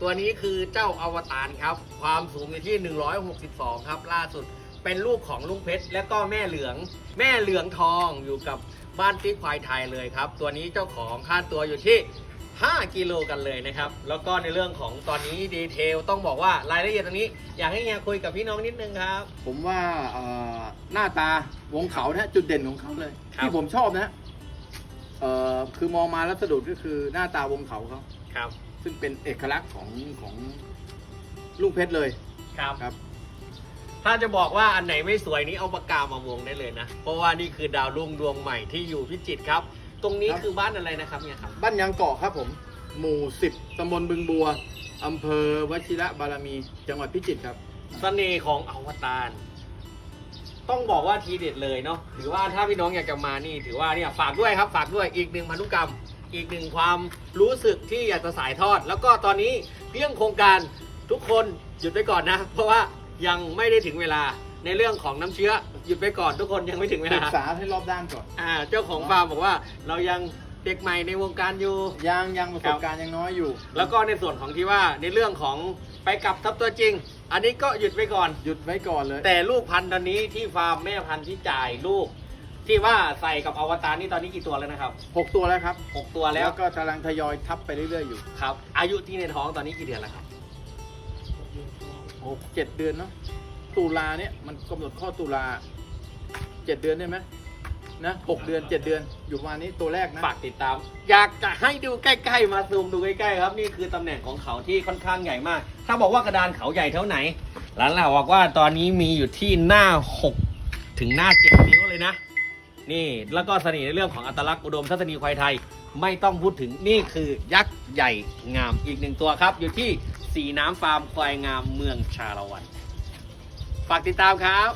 ตัวนี้คือเจ้าอวตารครับ ความสูงอยู่ที่ 162 ครับ ล่าสุดเป็นลูกของลุงเพชรและก็แม่เหลือง แม่เหลืองทองอยู่กับบ้านติ๊กควายไทยเลยครับ ตัวนี้เจ้าของค่าตัวอยู่ที่ 5 กิโลกันเลยนะครับ แล้วก็ในเรื่องของตอนนี้ดีเทลต้องบอกว่ารายละเอียดตรงนี้ อยากให้เฮียคุยกับพี่น้องนิดนึงครับ ผมว่าเอ่อหน้าตาวงเขานะจุดเด่นของเขาเลย ครับ ที่ผมชอบนะเอ่อคือมองมาแล้วสะดุดก็คือหน้าตาวงเขาเขา ครับ ซึ่งเป็นเอกลักษณ์ของของลูกเพชรเลยครับ ครับ ถ้าจะบอกว่าอันไหนไม่สวยนี้เอาปากกามาวงได้เลยนะ เพราะว่านี่คือดาวรุ่งดวงใหม่ที่อยู่พิจิตรครับ ตรงนี้ครับ คือบ้านอะไรนะครับเนี่ยครับ บ้านยางเกาะครับผม หมู่สิบตำบลบึงบัวอำเภอวชิระบารมี จังหวัดพิจิตรครับ เสน่ห์ของอวตารต้องบอกว่าทีเด็ดเลยเนาะถือว่าถ้าพี่น้องอยากจะมานี่ ถือว่าเนี่ยฝากด้วยครับฝากด้วยอีกหนึ่งพันธุกรรม อีกหนึ่งความรู้สึกที่อยากจะสายทอด แล้วก็ตอนนี้เรื่องโครงการทุกคนหยุดไปก่อนนะ เพราะว่ายังไม่ได้ถึงเวลาในเรื่องของน้ำเชื้อหยุดไปก่อนทุกคนยังไม่ถึงเวศึลากษาให้รอบด้านก่อนอ่าเจ้าของฟาร์มบอกว่าเรายังเด็กใหม่ในวงการอยู่ยังยังประสบการณ์ยังน้อยอยู่ แล้วก็ในส่วนของที่ว่าในเรื่องของไปกลับทับตัวจริง อันนี้ก็หยุดไปก่อนหยุดไว้ก่อนเลย แต่ลูกพันธุ์ตอนนี้ที่ฟาร์มแม่พันธุ์ที่จ่ายลูก ที่ว่าใส่กับอวตารนี่ตอนนี้กี่ตัวแล้วนะครับหกตัวแล้วครับหกตัวแล้แล้ววก็กำลังทยอยทับไปเรื่อยๆอยู่ครับ อายุที่ในท้องตอนนี้กี่เดือนแล้วครับหกเจ็ดเดือนเนาะตุลาเนี่ยมันกำหนดข้อตุลาเจ็ดเดือนได้ไหมนะหกเดือนเจ็ดเดือนอยู่ประมาณนี้ตัวแรกนะฝากติดตาม อยากจะให้ดูใกล้ๆ มาซูมดูใกล้ๆครับ นี่คือตำแหน่งของเขาที่ค่อนข้างใหญ่มาก ถ้าบอกว่ากระดานเขาใหญ่เท่าไหนหลานเราบอกว่าตอนนี้มีอยู่ที่หน้า6ถึงหน้า7นิ้วเลยนะ นี่แล้วก็เสน่ห์ในเรื่องของอัตลักษณ์อุดมทัศนีควายไทย ไม่ต้องพูดถึงนี่คือยักษ์ใหญ่งามอีกหนึ่งตัวครับ อยู่ที่สีน้ำฟาร์มควายงามเมืองชาละวัน ฝากติดตามครับ